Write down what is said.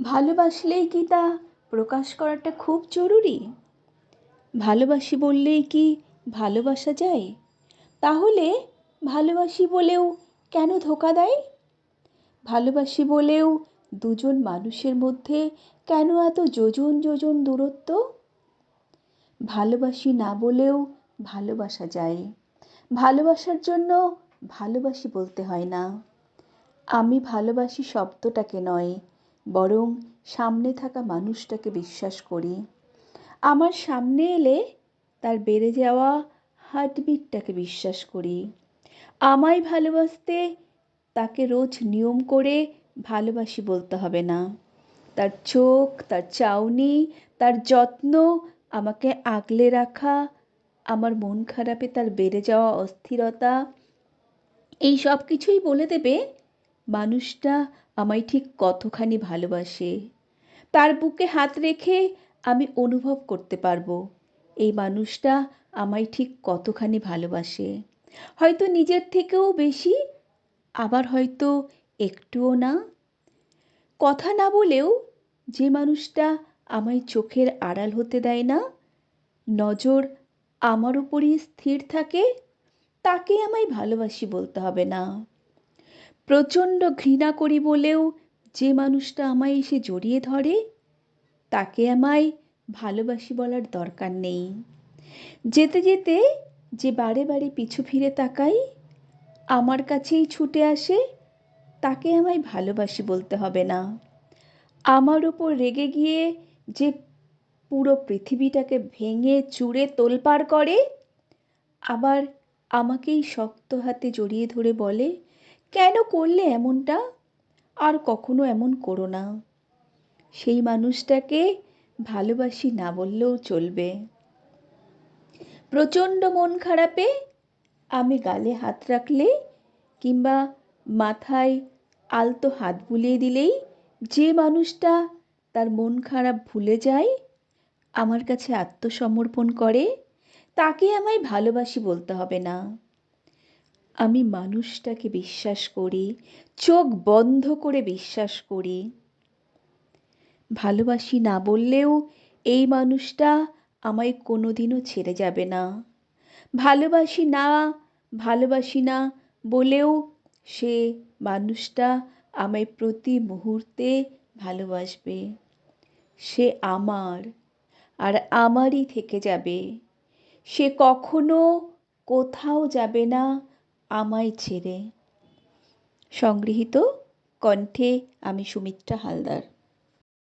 ভালোবাসলেই কি তা প্রকাশ করাটা খুব জরুরি? ভালোবাসি বললেই কি ভালোবাসা যায়? তাহলে ভালোবাসি বলেও কেন ধোকা দেয়? ভালোবাসি বলেও দুজন মানুষের মধ্যে কেন এত যোজন যোজন দূরত্ব? ভালোবাসি না বলেও ভালোবাসা যায়। ভালোবাসার জন্য ভালোবাসি বলতে হয় না। আমি ভালোবাসি শব্দটাকে নয় বরং সামনে থাকা মানুষটাকে বিশ্বাস করি। আমার সামনে এলে তার বেড়ে যাওয়া হার্টবিটটাকে বিশ্বাস করি। আমায় ভালোবাসতে তাকে রোজ নিয়ম করে ভালোবাসি বলতে হবে না। তার চোখ, তার চাউনি, তার যত্ন, আমাকে আগলে রাখা, আমার মন খারাপে তার বেড়ে যাওয়া অস্থিরতা, এই সব কিছুই বলে দেবে মানুষটা আমায় ঠিক কতখানি ভালোবাসে। তার বুকে হাত রেখে আমি অনুভব করতে পারব, এই মানুষটা আমায় ঠিক কতখানি ভালোবাসে। হয়তো নিজের থেকেও বেশি, আবার হয়তো একটুও না। কথা না বলেও যে মানুষটা আমায় চোখের আড়াল হতে দেয় না, নজর আমার উপরই স্থির থাকে, তাকে আমায় ভালোবাসি বলতে হবে না। প্রচণ্ড ঘৃণা করি বলেও যে মানুষটা আমায় এসে জড়িয়ে ধরে, তাকে আমায় ভালোবাসি বলার দরকার নেই। যেতে যেতে যে বারে বারে পিছু ফিরে তাকাই, আমার কাছেই ছুটে আসে, তাকে আমায় ভালোবাসি বলতে হবে না। আমার ওপর রেগে গিয়ে যে পুরো পৃথিবীটাকে ভেঙে, চুড়ে, তোলপাড় করে, আবার আমাকেই শক্ত হাতে জড়িয়ে ধরে বলে কেন করলে এমনটা? আর কখনো এমন করো না। সেই মানুষটাকে ভালোবাসি না বললেও চলবে। প্রচণ্ড মন খারাপে আমি গালে হাত রাখলে কিংবা মাথায় আলতো হাত বুলিয়ে দিলেই যে মানুষটা তার মন খারাপ ভুলে যায়, আমার কাছে আত্মসমর্পণ করে, তাকে আমায় ভালোবাসি বলতে হবে না। আমি মানুষটাকে বিশ্বাস করি, চোখ বন্ধ করে বিশ্বাস করি। ভালোবাসি না বললেও এই মানুষটা আমায় কোনোদিনও ছেড়ে যাবে না। ভালোবাসি না ভালোবাসি না বলেও সে মানুষটা আমায় প্রতি মুহূর্তে ভালোবাসবে। সে আমার আর আমারই থেকে যাবে। সে কখনো কোথাও যাবে না আমায় ছেড়ে। সংগৃহীত কণ্ঠে আমি সুমিত্রা হালদার।